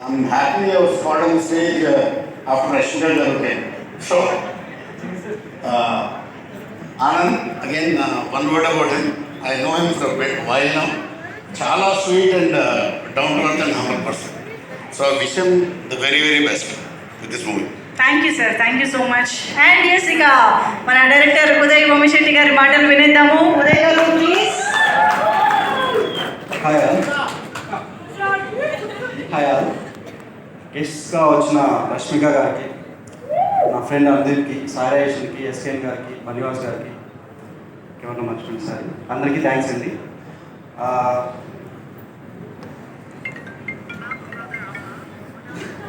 I'm happy I was called on stage uh, after Rashmika Garuke. So, uh, Anand, again, uh, one word about him. I know him for a bit while now. Chala sweet and uh, down to earth and humble person. So I wish him the very, very best with this movie. Thank you sir thank you so much and yes ఇక మన director Uday వంశెట్టి గారి మాటలు వినేద్దాము ఉదయ్ గారు please hi hi గెస్ట్గా వచ్చిన రష్మిక గారికి నా friend అందరికి సారాయేషన్కి ఎస్కేఎన్ గారికి మనివాస్ గారికి ఎవరినో మర్చిపోయింది సార్. అందరికీ థ్యాంక్స్ అండి.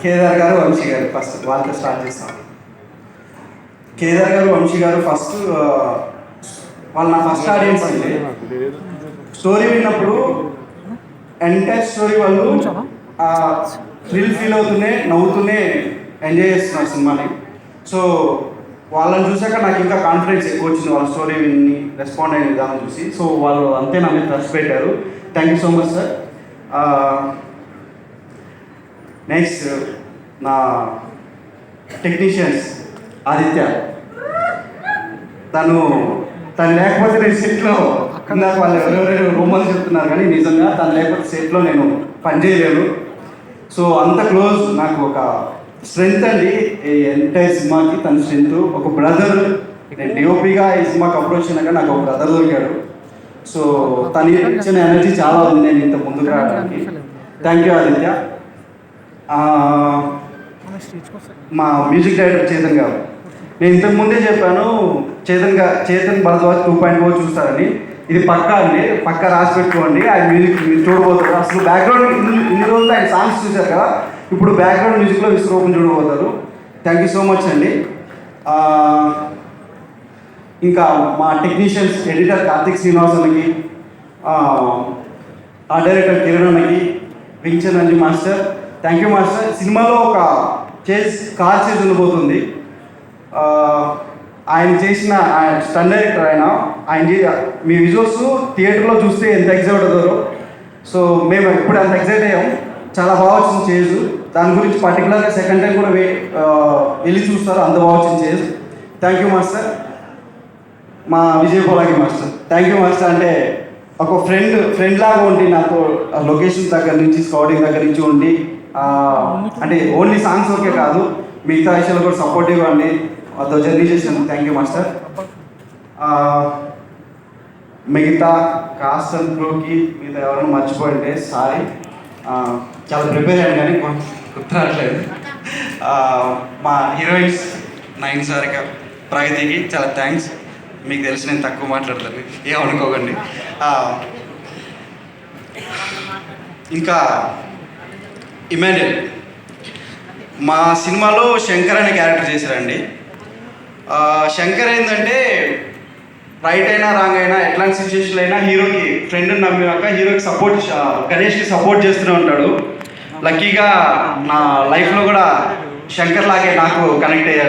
కేదార్ గారు వంశీ గారు ఫస్ట్ వాళ్ళతో స్టార్ట్ చేస్తాం. కేదార్ గారు వంశీ గారు ఫస్ట్ వాళ్ళు నా ఫస్ట్ ఆడియన్స్ అండి. స్టోరీ విన్నప్పుడు ఎంటైర్ స్టోరీ వాళ్ళు థ్రిల్ ఫీల్ అవుతూనే నవ్వుతూనే ఎంజాయ్ చేస్తున్నారు సినిమాని. సో వాళ్ళని చూసాక నాకు ఇంకా కాన్ఫిడెన్స్ ఎక్కువ వచ్చింది. వాళ్ళ స్టోరీ విని రెస్పాండ్ అయిన విధానం చూసి. సో వాళ్ళు అంతే నా మీద ట్రస్ట్ పెట్టారు. Thank you so much sir next నా టెక్నీషియన్స్ ఆదిత్య. తను తను లేకపోతే నేను సెట్లో ఇందాక వాళ్ళు ఎవరెవరు రూమర్స్ చెప్తున్నారు కానీ నిజంగా తను లేకపోతే సెట్లో నేను పని చేయలేను సో అంత క్లోజ్ నాకు ఒక స్ట్రెంగ్త్ అండి. ఈ ఎంటైర్ సినిమాకి తన స్ట్రెంగ్త్. ఒక బ్రదర్ నేను డిఓపిగా ఈ సినిమాకి అప్రోచ్ అయినాక నాకు ఒక బ్రదర్ దొరికాడు. సో తను ఇచ్చిన ఎనర్జీ చాలా ఉంది నేను ఇంత ముందుకు రావడానికి. Thank you Aditya. మా మ్యూజిక్ డైరెక్టర్ చేతన్ గారు. నేను ఇంతకు ముందే చెప్పాను చేతన్గా Chetan Bharadwaj two point four చూస్తారని. ఇది పక్కా అండి పక్కా రాసి పెట్టుకోండి ఆయన మ్యూజిక్ మీరు చూడబోతారు. అసలు బ్యాక్గ్రౌండ్ ఇన్ని ఇన్ని రోజులు ఆయన సాంగ్స్ చూశారు కదా ఇప్పుడు బ్యాక్గ్రౌండ్ మ్యూజిక్లో విశ్వరూపం చూడబోతారు. థ్యాంక్ యూ సో మచ్ అండి. ఇంకా మా టెక్నీషియన్స్ ఎడిటర్ కార్తిక్ శ్రీనివాసన్కి ఆ డైరెక్టర్ కిరణ్ అన్నకి వించన్ Anju master. Thank you master. సినిమాలో ఒక చేజ్ కార్ చేజ్ ఉండబోతుంది. ఆయన చేసిన ఆయన స్టన్ డైరెక్టర్ ఆయన ఆయన మీ విజువల్స్ థియేటర్లో చూస్తే ఎంత ఎగ్జైట్ అవుతారో. సో మేము ఎప్పుడు అంత ఎగ్జైట్ అయ్యాం. చాలా బాగా వచ్చింది చేజ్. దాని గురించి పర్టికులర్గా సెకండ్ టైం కూడా వెళ్ళి చూస్తారు. అంత బాగా వచ్చింది చేజ్. థ్యాంక్ యూ మాస్టర్ మా Vijay Polaki master thank you master అంటే ఒక ఫ్రెండ్ ఫ్రెండ్ లాగా ఉండి నాతో లొకేషన్ దగ్గర నుంచి స్కౌటింగ్ దగ్గర నుంచి ఉండి అంటే ఓన్లీ సాంగ్స్ వరకే కాదు. మిగతా విషయాలు కూడా సపోర్టివ్ అండి మాతో జర్నీ చేసిన థ్యాంక్ యూ మాస్టర్ మిగతా కాస్ట్ అండ్ క్రూకి మిగతా ఎవరైనా మర్చిపోయింటే సారీ చాలా ప్రిపేర్ అయ్యాను కానీ కొంచెం గుర్తురాట్లేదు మా హీరోయిన్స్ నైన్ సారిక ప్రగతికి చాలా థ్యాంక్స్ మీకు తెలిసి నేను తక్కువ మాట్లాడతాను ఏమనుకోకండి అనుకోకండి. ఇంకా ఇమాన్యుల్ మా సినిమాలో శంకర్ అనే క్యారెక్టర్ చేశారండి. శంకర్ ఏంటంటే రైట్ అయినా రాంగ్ అయినా ఎట్లాంటి సిచ్యువేషన్ అయినా హీరోకి ఫ్రెండ్ నమ్మినాక హీరోకి సపోర్ట్ గణేష్కి సపోర్ట్ చేస్తూనే ఉంటాడు. లక్కీగా నా లైఫ్లో కూడా శంకర్ లాగే నాకు కనెక్ట్ అయ్యాడు.